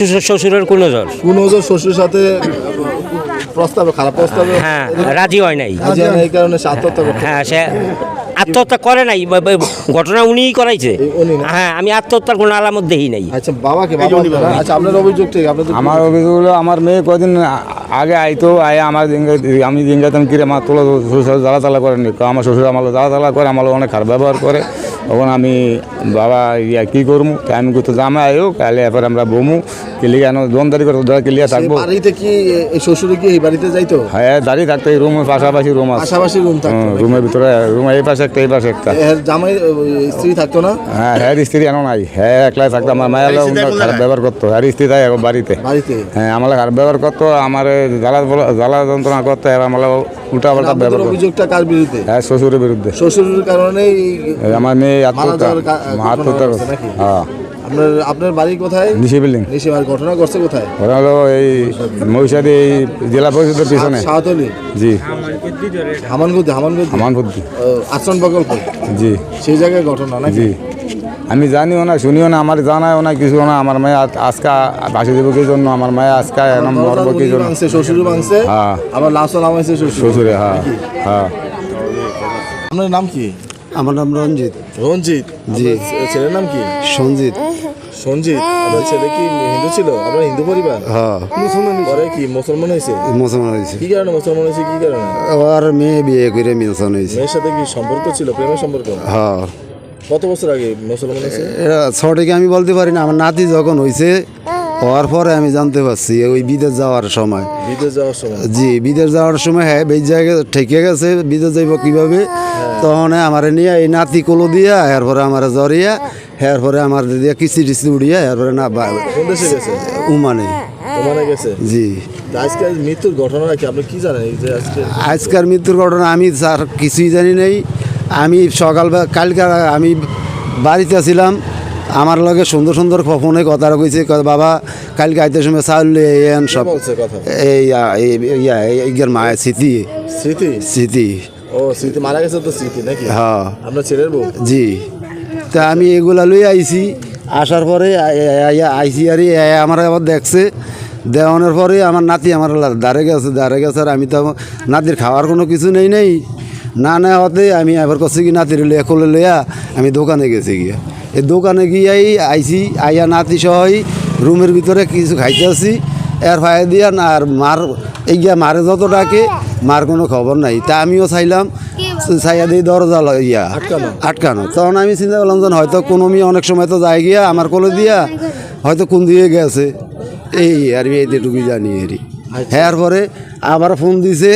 শ্বশুর- শ্বশুরের কোনো জ্বর কোন ওজন শ্বশুরের সাথে প্রস্তাবে খারাপ প্রস্তাবে? হ্যাঁ রাজি হয় নাই। রাজি হয় এই কারণে সে আত্মহত্যা করতে হ্যাঁ সে আত্মহত্যা করে নাই ঘটনা উনিই করাইছে? হ্যাঁ আমি আত্মহত্যার কোনো আলামত দেখি নাই। আচ্ছা বাবাকে আচ্ছা আপনার অভিযোগ ঠিক আপনাদের আমার অভিযোগ হলো আমার মেয়ে কদিন আগে আইতো আয় আমার আমি জিজ্ঞাতাম কিরে মা তোলা শ্বশুর জ্বালা তালা করেনি আমার শ্বশুর আমার জ্বালা তালা করে আমার অনেক খারাপ ব্যবহার করে। তখন আমি বাবা ইয়া কী করব তাই আমি করতে জামা আয়ো কালে এরপর আমরা বমু। কিলিয়া দোনদারি করে ধরা কিলিয়া থাকব? বাড়িতে কি এই শ্বশুরে কি এই বাড়িতে যাইতো? হ্যাঁ দাঁড়িয়ে থাকতো এই রুমের পাশাপাশি রুম আছে। পাশাপাশি রুম থাকতো রুমের ভিতরে রুম এই পাশে একটা এই পাশে একটা। জামাই স্ত্রী থাকতো না? হ্যাঁ হ্যাঁ স্ত্রী এনো নাই। হ্যাঁ একলাই থাকতো আমার মায়ের খারাপ ব্যবহার করতো। হ্যাঁ স্ত্রী তাই এখন বাড়িতে। বাড়িতে। হ্যাঁ আমার খারাপ ব্যবহার করতো আমার জ্বালা জ্বালা যন্ত্রণা করতো এবার আমার উল্টা পাল্টা আপনাদের ব্যবহার করতো অভিযোগটা কার বিরুদ্ধে? হ্যাঁ শ্বশুরের বিরুদ্ধে। শ্বশুরের আমার মেয়ে আত্মহত্যা আত্মহত্যা ঘটনা নাকি? হ্যাঁ। আপনার আপনার বাড়ি কোথায়? নিশি বিল্ডিং। ঘটনা ঘটছে কোথায়? ওরা হলো এই মহিষাদি এই জেলা পরিষদের পিছনে। শাহতলি জি। হামানগুদি হামানগুদি। আমান বুদ্ধি আশ্রম প্রকল্প? জি। সেই জায়গায় ঘটনা নাকি? জি। আমি জানিও না শুনিও না আমার জানাও না কিছু না আমার মেয়ে আজ- আজকে বাসি দেবো কি জন্য? আমার মেয়ে আজকে এরম মরবো কি জন্য? মাংসে শ্বশুর মাংসে হ্যাঁ। আবার লাস্ট নামাইছে শ্বশুর। শ্বশুরে হ্যাঁ হ্যাঁ। আপনার নাম কি? আমার নাম রঞ্জিত। রঞ্জিত? জি। ছেলের নাম কি? সঞ্জিত। সঞ্জিত আপনার ছেলে কি হিন্দু ছিল? আপনার হিন্দু পরিবার? হ্যাঁ। মুসলমান পরে কি মুসলমান হয়েছে? মুসলমান হয়েছে। কি কারণে মুসলমান হয়েছে কি কারণে? আর মেয়ে বিয়ে করে মুসলমান হয়েছে। মেয়ের সাথে কি সম্পর্ক ছিল? প্রেমের সম্পর্ক? হ্যাঁ। কত বছর আগে মুসলমান হয়েছে? আমি বলতে পারি না আমার নাতি যখন হয়েছে হওয়ার পরে আমি জানতে পারছি ওই বিদেশ যাওয়ার সময়। বিদেশ যাওয়ার সময়? জি বিদেশ যাওয়ার সময় হ্যাঁ বেশ জায়গায় ঠেকে গেছে বিদেশ যাইব কীভাবে? তখন আমার নিয়ে এই নাতি কোলো দিয়া এরপরে আমার জরিয়া এরপরে আমার দিয়া কিস্তি টিস্তি উড়িয়া এরপরে না উমানে। জি। তা মৃত্যুর ঘটনা কি আপনি কি জানেন আজকের মৃত্যুর ঘটনা আমি স্যার কিছুই জানি নাই। আমি সকালবেলা কালকে আমি বাড়িতে ছিলাম। আমার লগে সুন্দর সুন্দর ফোনে কথা কইছে বাবা কালকে আইতে সময় চাউল এন সব এই ইয়া এইগের মায়ের স্মৃতি। স্মৃতি? স্মৃতি। ও স্মৃতি মারা গেছে তো স্মৃতি নাকি? হ্যাঁ। আপনার ছেলের বউ? জি। তা আমি এগুলা লই আইছি। আসার পরে আইসি আর আমার আবার দেখছে। দেওয়ানোর পরে আমার নাতি আমার দাঁড়ে গেছে দাঁড়ে গেছে আর আমি তো নাতির খাওয়ার কোনো কিছু নেই নেই। না না হতে আমি এবার করছি কি নাতির লিয়া কোলে লইয়া আমি দোকানে গেছি গিয়া। এই দোকানে গিয়াই আইছি আইয়া নাতি সহই রুমের ভিতরে কিছু খাইতে আসি। এর ফায়ে দিয়া না আর মার এই গিয়া মারে যত ডাকে মার কোনো খবর নাই। তা আমিও চাইলাম চাইয়া দিয়ে দরজা ইয়া আটকানো? তখন আমি চিন্তা করলাম যে হয়তো কোনো মেয়ে অনেক সময় তো যায় গিয়া আমার কোলে দিয়া হয়তো কোন দিয়ে গেছে। এই আর এইটুকুই জানি এরি হ্যাঁ পরে আবার ফোন দিছে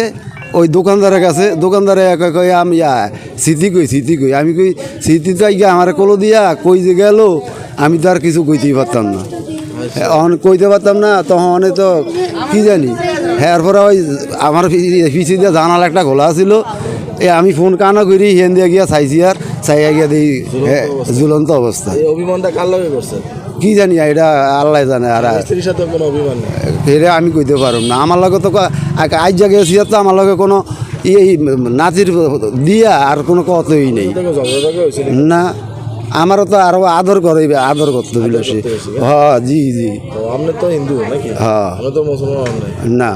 ওই দোকানদারের কাছে দোকানদারে একা কই আমি ইয়া স্মৃতি কই স্মৃতি কই? আমি কই স্মৃতি তো গিয়া আমার কলো দিয়া কই যে গেল আমি তো আর কিছু কইতেই পারতাম না। অন কইতে পারতাম না তখন তো কি জানি হ্যাঁ পরে ওই আমার পিছিয়ে দিয়ে জানাল একটা খোলা ছিল এ আমি ফোন কানা করি হেন দিয়ে গিয়া চাইছি আর। চাইয়া গিয়া দিই ঝুলন্ত অবস্থা। অভিমানটা কার লগে করছে? কি জানি এটা আল্লাহ জানে আর ফেরে আমি কইতে পারব না। আমার লগে তো আজ জায়গায় তো আমার লগে কোনো এই নাতির দিয়া আর কোনো কতই নেই। না আমারও তো আরও আদর করে আদর করতে দিল সে। হ্যাঁ জি জি। তো আপনি তো হিন্দু নাকি? হ্যাঁ। তো মুসলমান না।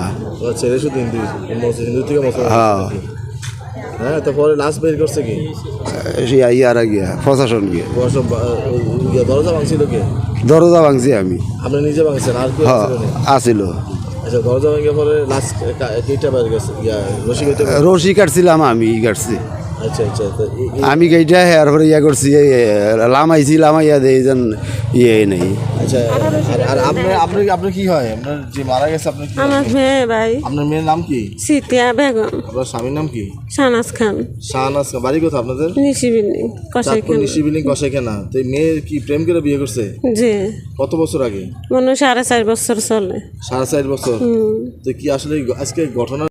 ছেলে শুধু হিন্দু হিন্দু থেকে মুসলমান হ্যাঁ। হ্যাঁ তারপরে লাস্ট বের করছে কি? ইয়ারা গিয়া। প্রশাসন গিয়া দরজা ভাঙছিল কে? দরজা ভাঙছি আমি। আপনি নিজে ভাঙছেন আর কি হ্যাঁ? আসিল। আচ্ছা দরজা ভাঙে পরে লাস্ট কেইটা বের গেছে? রশি রশি কাটছিলাম আমি কাটছি। আচ্ছা আচ্ছা তো আমি গেইটা হেয়ার পরে ইয়া করছি লামাইছি লামাইয়া দেই যেন ইয়ে নেই। আচ্ছা আর- আর আপনার আপনি আপনি কি হয়? আপনার যে মারা গেছে আপনার কি আমার মেয়ে ভাই। আপনার মেয়ের নাম কি? সিতিয়া বেগম। আপনার স্বামীর নাম কি? খান। শাহনাজ খান। বাড়ি কোথা আপনাদের? নিশি বিল্ডিং কষাই চাঁদপুর খান নিশি বিল্ডিং কষাই তো এই কি প্রেম করে বিয়ে করছে? জি। কত বছর আগে? মনে হয় সাড়ে চার বছর চলে। সাড়ে চার বছর। তো কি আসলে আজকে ঘটনা